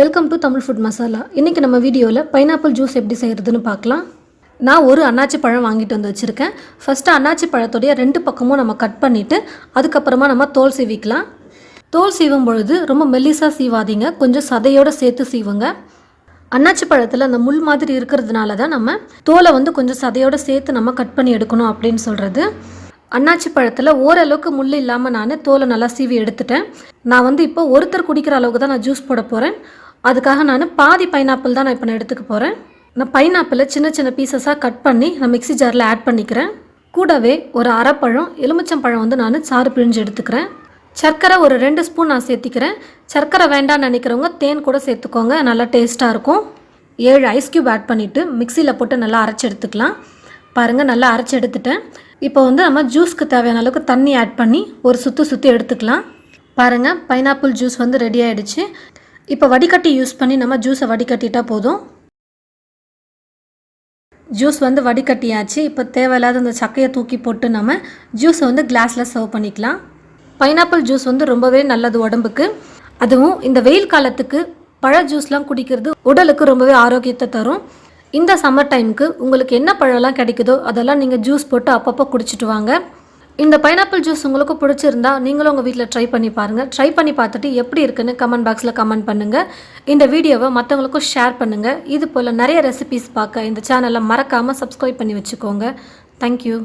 Welcome to Tamil food masala இன்றைக்கி நம்ம வீடியோவில் பைனாப்பிள் ஜூஸ் எப்படி செய்கிறதுன்னு பார்க்கலாம். நான் ஒரு அன்னாச்சி பழம் வாங்கிட்டு வந்து வச்சுருக்கேன். ஃபஸ்ட்டு அன்னாச்சி பழத்துடைய ரெண்டு பக்கமும் நம்ம கட் பண்ணிவிட்டு அதுக்கப்புறமா நம்ம தோல் சீவிக்கலாம். தோல் சீவும் பொழுது ரொம்ப மெல்லிசாக சீவாதீங்க. கொஞ்சம் சதையோடு சேர்த்து சீவுங்க. அன்னாச்சி பழத்தில் அந்த முள் மாதிரி இருக்கிறதுனால தான் நம்ம தோலை வந்து கொஞ்சம் சதையோடு சேர்த்து நம்ம கட் பண்ணி எடுக்கணும் அப்படின்னு சொல்கிறது அன்னாச்சி பழத்தில் ஓரளவுக்கு முள் இல்லாமல் நான் தோலை நல்லா சீவி எடுத்துட்டேன். நான் வந்து இப்போ ஒருத்தர் குடிக்கிற அளவுக்கு தான் நான் ஜூஸ் போட போகிறேன் அதுக்காக நான் பாதி பைனாப்பிள் தான் நான் இப்போ நான் எடுத்துக்க போகிறேன் நான் பைனாப்பிளை சின்ன சின்ன பீசஸாக கட் பண்ணி நான் மிக்ஸி ஜாரில் ஆட் பண்ணிக்கிறேன். கூடவே ஒரு அரைப்பழம் எலுமிச்சம்பழம் வந்து நான் சாறு பிழிஞ்சு எடுத்துக்கிறேன். சர்க்கரை ஒரு ரெண்டு ஸ்பூன் நான் சேர்த்திக்கிறேன். சர்க்கரை வேண்டாம்னு நினைக்கிறவங்க தேன் கூட சேர்த்துக்கோங்க நல்லா டேஸ்ட்டாக இருக்கும். ஏழு ஐஸ் க்யூப் ஆட் பண்ணிவிட்டு மிக்சியில் போட்டு நல்லா அரைச்சி எடுத்துக்கலாம். பாருங்கள் நல்லா அரைச்சி எடுத்துட்டேன். இப்போ வந்து நம்ம ஜூஸ்க்கு தேவையான அளவுக்கு தண்ணி ஆட் பண்ணி ஒரு சுற்று சுற்றி எடுத்துக்கலாம். பாருங்கள் பைனாப்பிள் ஜூஸ் வந்து ரெடி ஆகிடுச்சு இப்போ வடிகட்டி யூஸ் பண்ணி நம்ம ஜூஸை வடிகட்டிட்டால் போதும். ஜூஸ் வந்து வடிகட்டியாச்சு. இப்போ தேவையில்லாத அந்த சக்கையை தூக்கி போட்டு நம்ம ஜூஸை வந்து கிளாஸில் சர்வ் பண்ணிக்கலாம். பைனாப்பிள் ஜூஸ் வந்து ரொம்பவே நல்லது உடம்புக்கு. அதுவும் இந்த வெயில் காலத்துக்கு பழ ஜூஸ்லாம் குடிக்கிறது உடலுக்கு ரொம்பவே ஆரோக்கியத்தை தரும். இந்த சம்மர் டைமுக்கு உங்களுக்கு என்ன பழம்லாம் கிடைக்குதோ அதெல்லாம் நீங்கள் ஜூஸ் போட்டு அப்பப்போ குடிச்சிட்டு வாங்க. இந்த பைனாப்பிள் ஜூஸ் உங்களுக்கு பிடிச்சிருந்தா நீங்களும் உங்கள் வீட்டில் ட்ரை பண்ணி பாருங்கள் ட்ரை பண்ணி பார்த்துட்டு எப்படி இருக்குன்னு கமெண்ட் பாக்ஸில் கமெண்ட் பண்ணுங்கள் இந்த வீடியோவை மற்றவங்களுக்கும் ஷேர் பண்ணுங்கள் இது போல் நிறைய ரெசிபீஸ் பார்க்க இந்த சேனலை மறக்காமல் சப்ஸ்கிரைப் பண்ணி வச்சுக்கோங்க. தேங்க்யூ